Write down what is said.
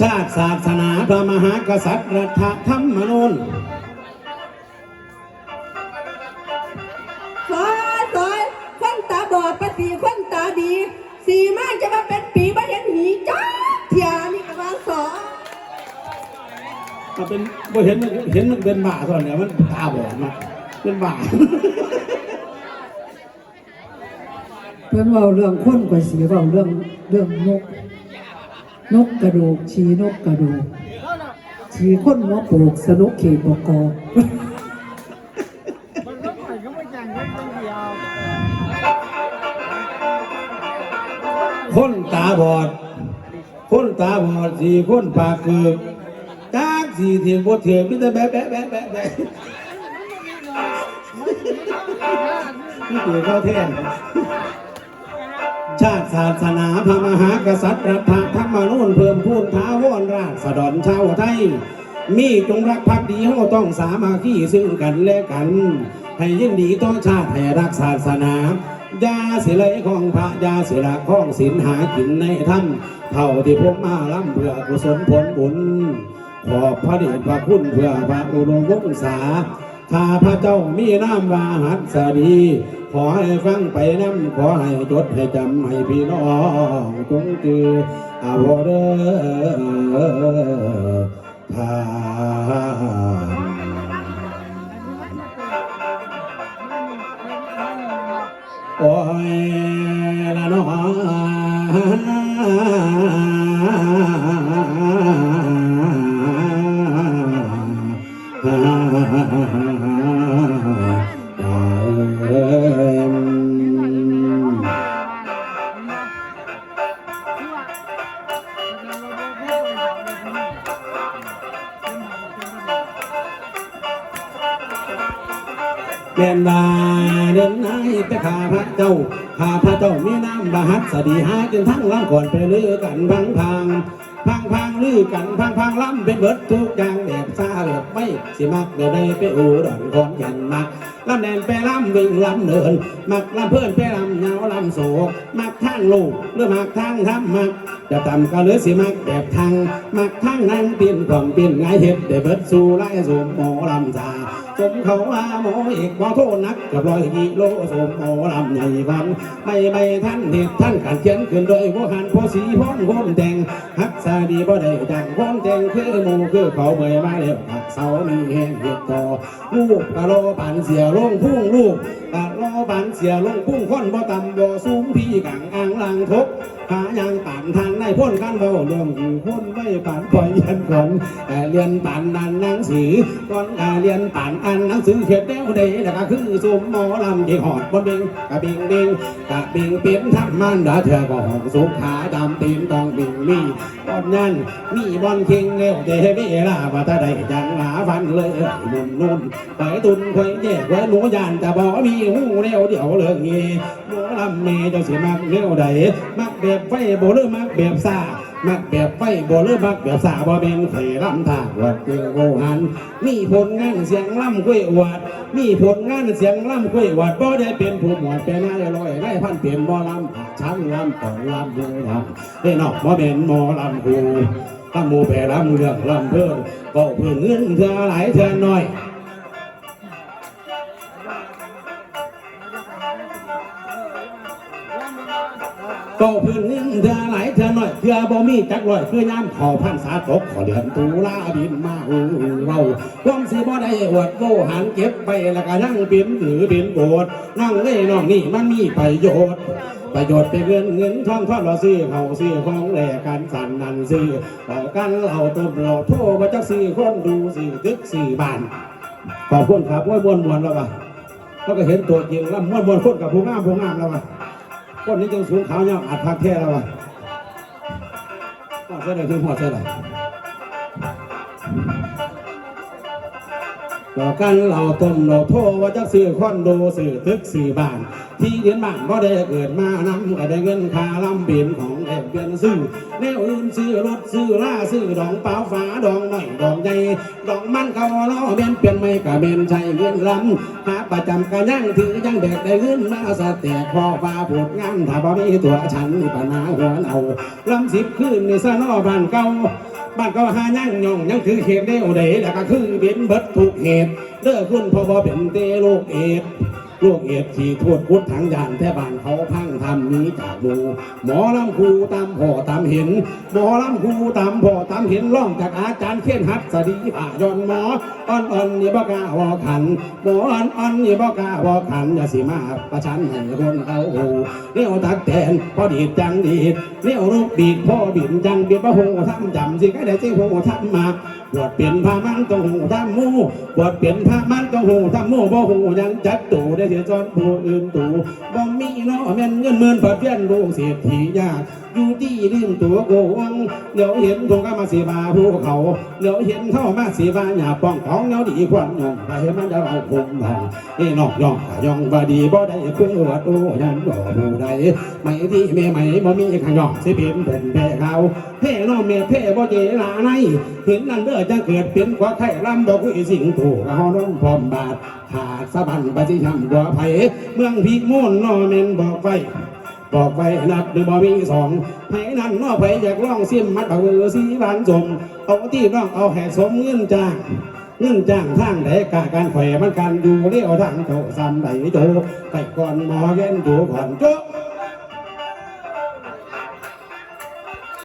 ชาติศาสนาพระมหากษัตริย์รัฐธรรมนูญซอยซอยคนตาบอดปฏิคนตาดี สีมากจะมาเป็นปีบ่เห็นหีจ้าเทียนี่ก็ว่าสอมันเป็นบ่เห็นมันเห็นมันเป็นบ้าตอนเนี้ยมันตาบอดมาเป็นบ้าเพื่อนเว่าเรื่องคนกว่าสีเว่าเรื่องเรื่องนก นกกระดูกชีนกกระดูกชีคนหัวโปกสนุกเขตบกอมันก็ปล่อยก็ไม่อย่างนั้นต้องเดียว คนตาบอด คนตาบอดสี่คนปากคือจากสี่เถียงบ่เถียงมิแต่แบะแบะแบะแบะแบะนี่คือเข้าแท่นชาติศาสนาพระมหากษัตริย์รัฐธรรมนูญ เพิ่มพูนท้าวรราษฎรชาวไทย มีจงรักภักดีเฮาต้องสามัคคีซึ่งกันและกัน ให้ยินดีต่อชาติให้รักศาสนายาสิเลยของพระยาสิละของศีลหากินในถ้ำเท่าที่พวกมาล้ำเพื่อกุศลผลบุญขอบพระเดชพระคุณเพื่อพระอุดมวงศาข้าพระเจ้ามีน้ำวาหัสดี ขอให้ฟังไปน้ำขอให้จดให้จำให้พี่น้องจงเจือ วรทานโอ้ยละน้อเแม่นดาเดินหายไปข้าพระเจ้าข้าพระเจ้ามีน้ำบาหัสดีหาจนทั้งล่างก่อนไปลือกันพังพังพังพังลือกันพังพังล้ำเป็นเบิดทุกอย่างแบบซาแบบไม่สิมักเดี๋ยวได้ไปอูดอนของแก่นมักลำแดนไปล้ำวิ่งลำเดิน มักลำเพื่อนไปลำเหงาลำโศกมักทางลูกหรือมักทางทำมักจะต่ำก็เหลือสิมักแบบทางมักทางนั่งเปลี่ยนความเปลี่ยนไงเห็ดได้เบิดสู่ไล่สมหมอลำซาสมเขาว่าหมอเอกหมอโทษนักกับรอยกิโลสมหมอลำใหญ่พันไม่ไม่ท่านเหตุท่านขันเขียนขึ้นโดยผู้หันผู้สีพ้นพ้นแดงฮักษาดีบ่ได้ดังพ้นแดงคือหมูคือเขาเมื่อยมาแล้วหักเสามีแห้งเห็ดต่อลูกกะโลปันเสียลงพุ่งลูกกะโลปันเสียลงพุ่งคนบ่ต่ำบ่สูงพี่กังอ่างลางทบ หายังปานทางในพ้นกันเบาเรื่องหูพ้นไม่ปานปล่อยยันก่อนแต่เรียนปานนันหนังสือก่อนอ่าเรียนปานอันหนังสือเขียนแนวใดแล้วก็คือสมหมอลำที่หอดบนเบงกะบิงเบงกะบิงเปลี่ยนทับมันดาเถื่อก็หองสุขาดำตีนตองบิงมีบอนยันมีบอนเคิงเร็วเดเวลาว่าถ้าได้จังหาฟันเลยนุ่นนุ่นไปตุนคอยแยกไว้หนูยานแต่บ่มีหูเร็วเดี๋ยวเลิกงี้หมอลำเมเจ้าสิมักเร็วใดมักแบบไฟโบหรือมักแบบซามักแบบไฟโบ่หรือมักแบบสาบ่เป็นไข่ลำทางวัดเกงโหัน มีผลงานเสียงล่ำกล้วยวัด มีผลงานเสียงล่ำกล้วยวัดบ่ได้เป็นผู้หมวดเป็นนายร้อยไร่พันเปลี่ยนบ่ลำช้ำลำต่อลำเดูลำได้นอกบ่เป็นหมอลำคูลำหมูแปรลำเรื่องลำเพิ่นก็เพื่อเงินเธอหลายเธอน้อย ก็เพื่อนเงินเธอไหลเธอหน่อยเพื่อบ่มีจักร้อยเพื่อย่ามขอพันษาตกขอเดือนตุลาบินมาอูเราความสิบ่ได้อวดโวหันเก็บไปแล้วก็นั่งเป็นหรือเป็นโบดนั่งเล่นองนี่มันมีประโยชน์ประโยชน์เป็นเงินเงินทองทอดเราซื้อเขาซื้อของแหลกกันสั่นนันซื้อต่อกันเราต้มเราโทรมาจักซื้อคนดูซื้อตึกซื้อบ้านขอบคุณครับมวยมวนมวนแล้วว่ะเขาก็เห็นตัวจริงแล้วมวนมวนคนกับผู้งามผู้งามแล้วว่ะ คนนี้จึงสูงขาวยาวอัดพักแท้แล้ววะหัวเส้นเลยคือหัวเส้นเลย ต่อกันเราต้มเราโทว่าจะซื้อคอนโดซื้อตึกซื้อบ้าน ที่เรียนบ้านก็ได้เกิดมานำก็ได้เงินค่าลำเปลี่ยนของแอบเปลี่ยนซื้อแนวอื่นซื้อรถซื้อล่าซื้อดองเปล่าฝาดองหน่อยดองใหญ่ดองมันก็ล้อเบนเปลี่ยนไม่ก็เบนใช้เงินลำหาประจำก็ยังถือยังแบกได้เงินมาสแตกพอฟ้าผูดงานถ้าบ่มีตัวฉันปัญหาหัวเอาลำสิบขึ้นในสนอบ้านเก่า บ้านก็หายั่งย่องยังถือเข็มได้โอเดแล้วก็คือเป็นเบิดทุกเหตุเด้อคุณพ่อบ่เป็นเตโลกเอด โรคเอดขี่ทวดพุทธทางยานแท่บานเขาพังทำนี้จากหมูหมอลำคูตามพ่อตามเห็น หมอลำคูตามพ่อตามเห็นร้องจากอาจารย์เขียนหัดสดีผ่ายอนหมออ่อนอ่อนนี่บ่กาวอขันหมออ่อนอ่อนนี่บ่กาวอขันอย่าสิมาประชันให้คนเขาหูเลี้ยวตักแตนพอดีดจังดีดเลี้ยวรูปบีดพ่อบินจังเบียดบ่หูทำจำสิก็ได้สิหูทำมาบวชเปลี่ยนพามันต้องหูทำมู่บวชเปลี่ยนพามันต้องหูทำมู่บ่หูยังจัดตู่ได้เสียจนผู้อื่นตู่บ่มีนาะแม่นเงินหมื่นผัดเพี้ยนลูกเศรษฐียากอยู่ที่ลืมตัวโกงเดี๋ยวเห็นทงก็มาเสีบาภูเขาเดี๋ยวเห็นเข้ามาเสีบาหยาป้องของเดี๋ยวดีควันยองไปมันจะเอาคมบังเอ้นอกยองยองบาดีบ่ได้เพื่อวัดโอ้ยันบ่ผู้ใดไม่ที่แม่ไม่บ่มีข้างยองสิเป็นเป็นแพ้เขาเพ่น้องเมียเพ่บ่เจลาในเห็นนั่นเด้อจะเกิดเป็นกว่าไข่ลำบ่คุยสิ่งถูกเอาน้องพร้อมบาทขาดสะบันไปสิทำกว่าไผเมืองพีม่นนอเมนบอกไฟบอกไปนัดหรือบ่มีสองไผนั่นนอไผอยากลองเสียมมัดเบอร์สีบานสมเอาที่น้องเอาแห่สมเงินจ้างเงินจ้างทางไหนกาการแขวมันกันอยู่เรียวทางโตซ้ำใดโจไปก่อนหมอเย็นโจก่อนโจ